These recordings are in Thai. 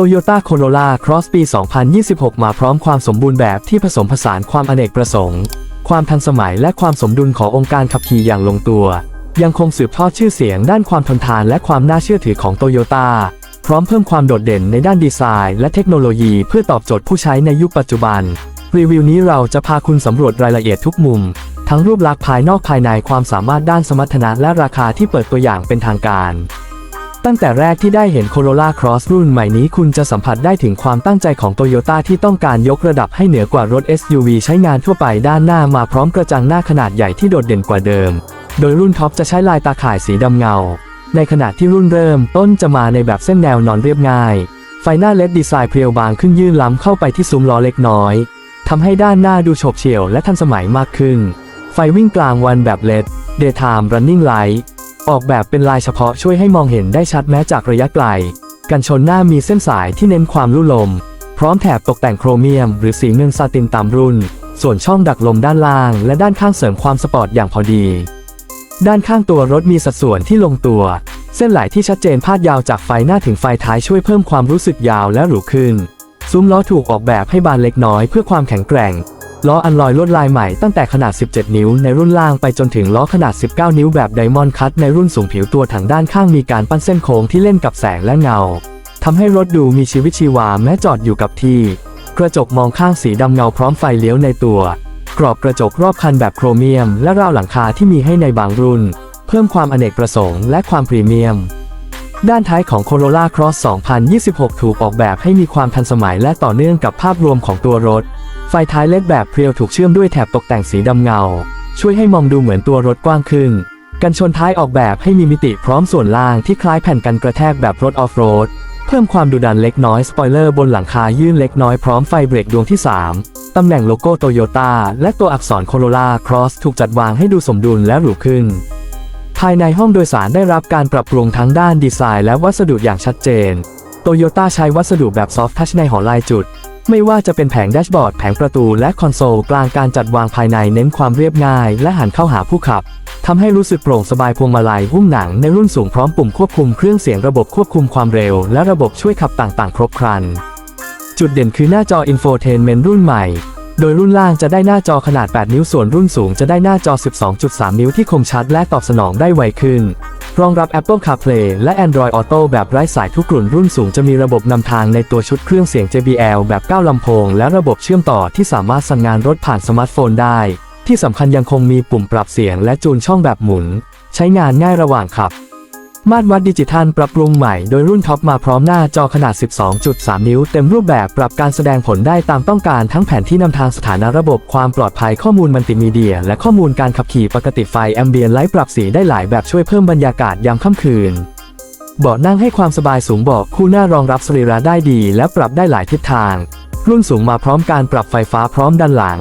Toyota Corolla Cross ปี 2026 มาพร้อมความสมบูรณ์แบบที่ผสมผสานความอเนกประสงค์ ความทันสมัยและความสมดุลขององค์การขับขี่อย่างลงตัว ยังคงสืบทอดชื่อเสียงด้านความทนทานและความน่าเชื่อถือของโตโยต้าพร้อมเพิ่มความโดดเด่นในด้านดีไซน์และเทคโนโลยีเพื่อตอบโจทย์ผู้ใช้ในยุคปัจจุบัน รีวิวนี้เราจะพาคุณสำรวจรายละเอียดทุกมุม ทั้งรูปลักษณ์ภายนอกภายในความสามารถด้านสมรรถนะและราคาที่เปิดตัวอย่างเป็นทางการ ตั้งแต่แรกที่ได้เห็น Corolla Cross รุ่นใหม่นี้คุณจะสัมผัสได้ถึงความตั้งใจของ Toyota ที่ต้องการยกระดับให้เหนือกว่ารถ SUV ใช้งานทั่วไปด้านหน้ามาพร้อมกระจังหน้าขนาดใหญ่ที่โดดเด่นกว่าเดิม โดยรุ่นท็อปจะใช้ลายตาข่ายสีดำเงา ในขณะที่รุ่นเริ่มต้นจะมาในแบบเส้นแนวนอนเรียบง่าย ไฟหน้าเลดดีไซน์เพรียวบางขึ้นยื่นล้ำเข้าไปที่ซุ้มล้อเล็กน้อยทำให้ด้านหน้าดูโฉบเฉี่ยวและทันสมัยมากขึ้น ไฟวิ่งกลางวันแบบเลด Daytime Running Light ออกแบบเป็นลายเฉพาะช่วยให้มองเห็นได้ชัดแม้จากระยะไกล กันชนหน้ามีเส้นสายที่เน้นความลู่ลม พร้อมแถบตกแต่งโครเมียม หรือสีเงินซาตินตามรุ่น ส่วนช่องดักลมด้านล่าง และด้านข้างเสริมความสปอร์ตอย่างพอดี ด้านข้างตัวรถมีสัดส่วนที่ลงตัว เส้นไหลที่ชัดเจนพาดยาวจากไฟหน้าถึงไฟท้ายช่วยเพิ่มความรู้สึกยาวและหรูขึ้น ซุ้มล้อถูกออกแบบให้บานเล็กน้อยเพื่อความแข็งแกร่ง ล้ออันลอยลวดลายใหม่ตั้งแต่ขนาด 17 นิ้วในรุ่นล่างไปจนถึงล้อขนาด 19 นิ้วแบบไดมอนด์คัตในรุ่นสูงผิวตัวถังด้านข้างมีการปั้นเส้นโค้งที่เล่นกับแสงและเงาทำให้รถดูมีชีวิตชีวาแม้จอดอยู่กับที่ กระจกมองข้างสีดำเงาพร้อมไฟเลี้ยวในตัว กรอบกระจกรอบคันแบบโครเมียม และราวหลังคาที่มีให้ในบางรุ่น เพิ่มความอเนกประสงค์และความพรีเมียม ด้านท้ายของ Corolla Cross 2026 ถูกออกแบบให้มีความทันสมัยและต่อเนื่องกับภาพรวมของตัวรถ ไฟท้ายเลดแบบเพรียวถูกเชื่อมด้วยแถบตกแต่งสีดำเงา ช่วยให้มองดูเหมือนตัวรถกว้างขึ้น กันชนท้ายออกแบบให้มีมิติพร้อมส่วนล่างที่คล้ายแผ่นกันกระแทกแบบรถออฟโรด เพิ่มความดุดันเล็กน้อยสปอยเลอร์บนหลังคายื่นเล็กน้อยพร้อมไฟเบรกดวงที่ 3 ตำแหน่งโลโก้โตโยต้าและตัวอักษร Corolla Cross ถูกจัดวางให้ดูสมดุลและหรูขึ้น ภายในห้องโดยสารได้รับการปรับปรุงทั้งด้านดีไซน์และวัสดุอย่างชัดเจนโตโยต้าใช้วัสดุแบบซอฟท์ทัชในหอลายจุด ไม่ว่าจะเป็นแผงแดชบอร์ดแผงประตูและคอนโซลกลางการจัดวางภายในเน้นความเรียบง่าย และหันเข้าหาผู้ขับทำให้รู้สึกโปร่งสบายพวงมาลัยหุ้มหนังในรุ่นสูงพร้อมปุ่มควบคุมเครื่องเสียงระบบควบคุมความเร็ว และระบบช่วยขับต่างๆ ครบครัน จุดเด่นคือหน้าจออินโฟเทนเมนต์รุ่นใหม่ โดยรุ่นล่างจะได้หน้าจอขนาด 8 นิ้วส่วนรุ่นสูงจะได้หน้าจอ 12.3 นิ้วที่คมชัดและตอบสนองได้ไวขึ้น รองรับ Apple CarPlay และ Android Auto แบบไร้สายทุกรุ่นรุ่นสูงจะมีระบบนำทางในตัวชุดเครื่องเสียง JBL แบบ 9 ลำโพง และระบบเชื่อมต่อที่สามารถสั่งงานรถผ่านสมาร์ทโฟนได้ ที่สำคัญยังคงมีปุ่มปรับเสียงและจูนช่องแบบหมุน ใช้งานง่ายระหว่างขับ มาตรวัดดิจิทัลปรับปรุงใหม่โดยรุ่นท็อปมาพร้อมหน้าจอขนาด 12.3 นิ้ว เต็มรูปแบบปรับการแสดงผลได้ตามต้องการทั้งแผนที่นำทางสถานะระบบความปลอดภัยข้อมูลมัลติมีเดีย และข้อมูลการขับขี่ปกติไฟแอมเบียนไลท์ปรับสีได้หลายแบบช่วยเพิ่มบรรยากาศยามค่ำคืนเบาะนั่งให้ความสบายสูงเบาะคู่หน้ารองรับสรีระได้ดี และปรับได้หลายทิศทาง รุ่นสูงมาพร้อมการปรับไฟฟ้าพร้อมด้านหลัง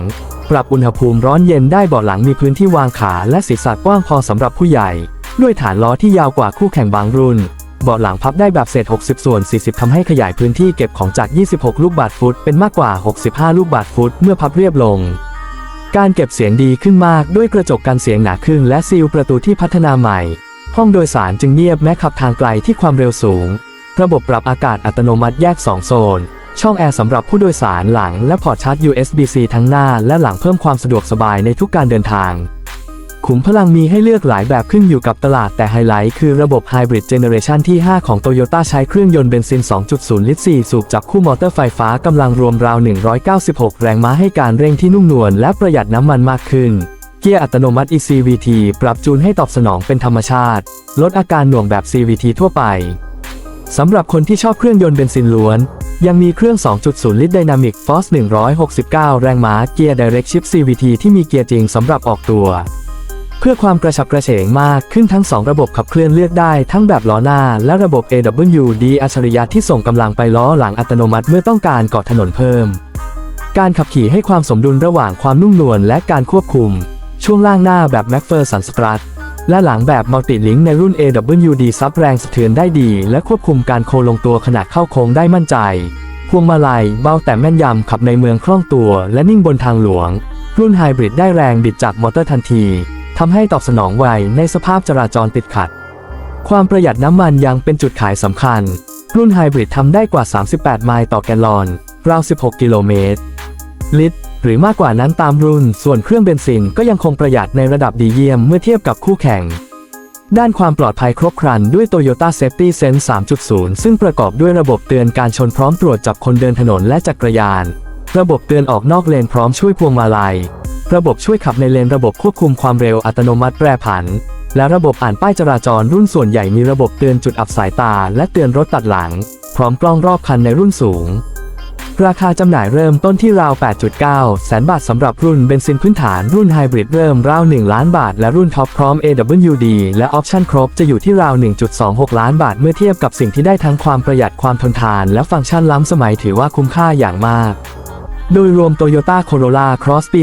ปรับอุณหภูมิร้อนเย็นได้เบาะหลังมีพื้นที่วางขาและศีรษะกว้างพอสำหรับผู้ใหญ่ ด้วยฐานล้อที่ยาวกว่าคู่แข่งบางรุ่น เบาะหลังพับได้แบบเศษ 60 ส่วน 40ทำให้ขยายพื้นที่เก็บของจาก 26 ลูกบาศกฟุต เป็นมากกว่า 65 ลูกบาศกฟุต เมื่อพับเรียบลง การเก็บเสียงดีขึ้นมากด้วยกระจกกันเสียงหนาขึ้น และซีลประตูที่พัฒนาใหม่ ห้องโดยสารจึงเงียบแม้ขับทางไกลที่ความเร็วสูง ระบบปรับอากาศอัตโนมัติแยก 2 โซนช่องแอร์สำหรับผู้โดยสารหลังและพอร์ตชาร์จ USB-C ทั้งหน้าและหลังเพิ่มความสะดวกสบายในทุกการเดินทาง ขุมพลังมีให้เลือกหลายแบบขึ้นอยู่กับตลาดแต่ไฮไลท์คือระบบ Hybrid Generation ที่ 5 ของ Toyota ใช้เครื่องยนต์เบนซิน 2.0 ลิตร 4 สูบจับคู่มอเตอร์ไฟฟ้ากำลังรวมราว 196 แรงม้าให้การเร่งที่นุ่มนวลและประหยัดน้ำมันมากขึ้น เกียร์อัตโนมัติ ECVT ปรับจูนให้ตอบสนองเป็นธรรมชาติ ลดอาการหน่วงแบบ CVT ทั่วไปสำหรับคนที่ชอบเครื่องยนต์เบนซินล้วน ยังมีเครื่อง 2.0 ลิตร Dynamic Force 169 แรงม้าเกียร์ Direct Shift CVT ที่มีเกียร์จริงสำหรับออกตัว เพื่อความกระฉับกระเฉงมากขึ้นทั้ง 2 ระบบขับเคลื่อนเลือกได้ทั้งแบบล้อหน้า และระบบ AWD อัจฉริยะที่ส่งกำลังไปล้อหลังอัตโนมัติเมื่อต้องการเกาะถนนเพิ่ม การขับขี่ให้ความสมดุลระหว่างความนุ่มนวลและการควบคุม ช่วงล่างหน้าแบบ MacPherson Strut และหลังแบบ Multi Link ในรุ่น AWD ซับแรงสะเทือนได้ดี และควบคุมการโคลงตัวขณะเข้าโค้งได้มั่นใจ พวงมาลัยเบาแต่แม่นยำขับในเมืองคล่องตัว และนิ่งบนทางหลวง รุ่นไฮบริดได้แรงบิดจากมอเตอร์ทันที ทำให้ตอบสนองไวในสภาพจราจรติดขัด ความประหยัดน้ำมันยังเป็นจุดขายสำคัญ รุ่นไฮบริดทำได้กว่า 38 ไมล์ต่อแกลลอน ราว 16 กิโลเมตร ลิตร หรือมากกว่านั้นตามรุ่น ส่วนเครื่องเบนซินก็ยังคงประหยัดในระดับดีเยี่ยมเมื่อเทียบกับคู่แข่ง ด้านความปลอดภัยครบครันด้วย Toyota Safety Sense 3.0 ซึ่งประกอบด้วยระบบเตือนการชนพร้อมตรวจจับคนเดินถนนและจักรยาน ระบบเตือนออกนอกเลนพร้อมช่วยพวงมาลัย ระบบช่วยขับในเลนระบบควบคุมความเร็วอัตโนมัติแปรผัน และระบบอ่านป้ายจราจรรุ่นส่วนใหญ่มีระบบเตือนจุดอับสายตา และเตือนรถตัดหลัง พร้อมกล้องรอบคันในรุ่นสูง ราคาจำหน่ายเริ่มต้นที่ราว 8.9 แสนบาทสำหรับรุ่นเบนซินพื้นฐานรุ่นไฮบริดเริ่มราว 1 ล้านบาท และรุ่นท็อปพร้อม AWD และออปชั่นครบจะอยู่ที่ราว 1.26 ล้านบาทเมื่อเทียบกับสิ่งที่ได้ทั้งความประหยัดความทนทาน และฟังก์ชันล้ำสมัยถือว่าคุ้มค่าอย่างมาก โดยรวม Toyota Corolla Cross ปี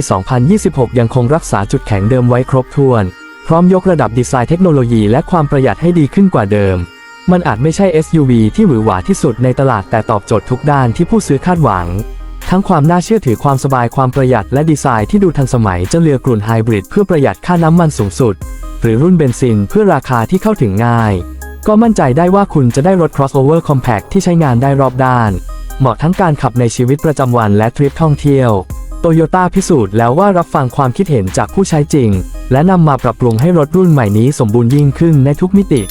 2026 ยังคงรักษาจุดแข็งเดิมไว้ครบถ้วน พร้อมยกระดับดีไซน์เทคโนโลยีและความประหยัดให้ดีขึ้นกว่าเดิม มันอาจไม่ใช่ SUV ที่หวือหวาที่สุดในตลาดแต่ตอบโจทย์ทุกด้านที่ผู้ซื้อคาดหวัง ทั้งความน่าเชื่อถือความสบายความประหยัดและดีไซน์ที่ดูทันสมัยจะเลือกกลุ่นไฮบริดเพื่อประหยัดค่าน้ำมันสูงสุด หรือรุ่นเบนซินเพื่อราคาที่เข้าถึงง่าย ก็มั่นใจได้ว่าคุณจะได้รถ crossover compact ที่ใช้งานได้รอบด้าน เหมาะทั้งการขับในชีวิตประจำวันและทริปท่องเที่ยวโตโยต้าพิสูจน์แล้วว่ารับฟังความคิดเห็นจากผู้ใช้จริง และนำมาปรับปรุงให้รถรุ่นใหม่นี้สมบูรณ์ยิ่งขึ้นในทุกมิติ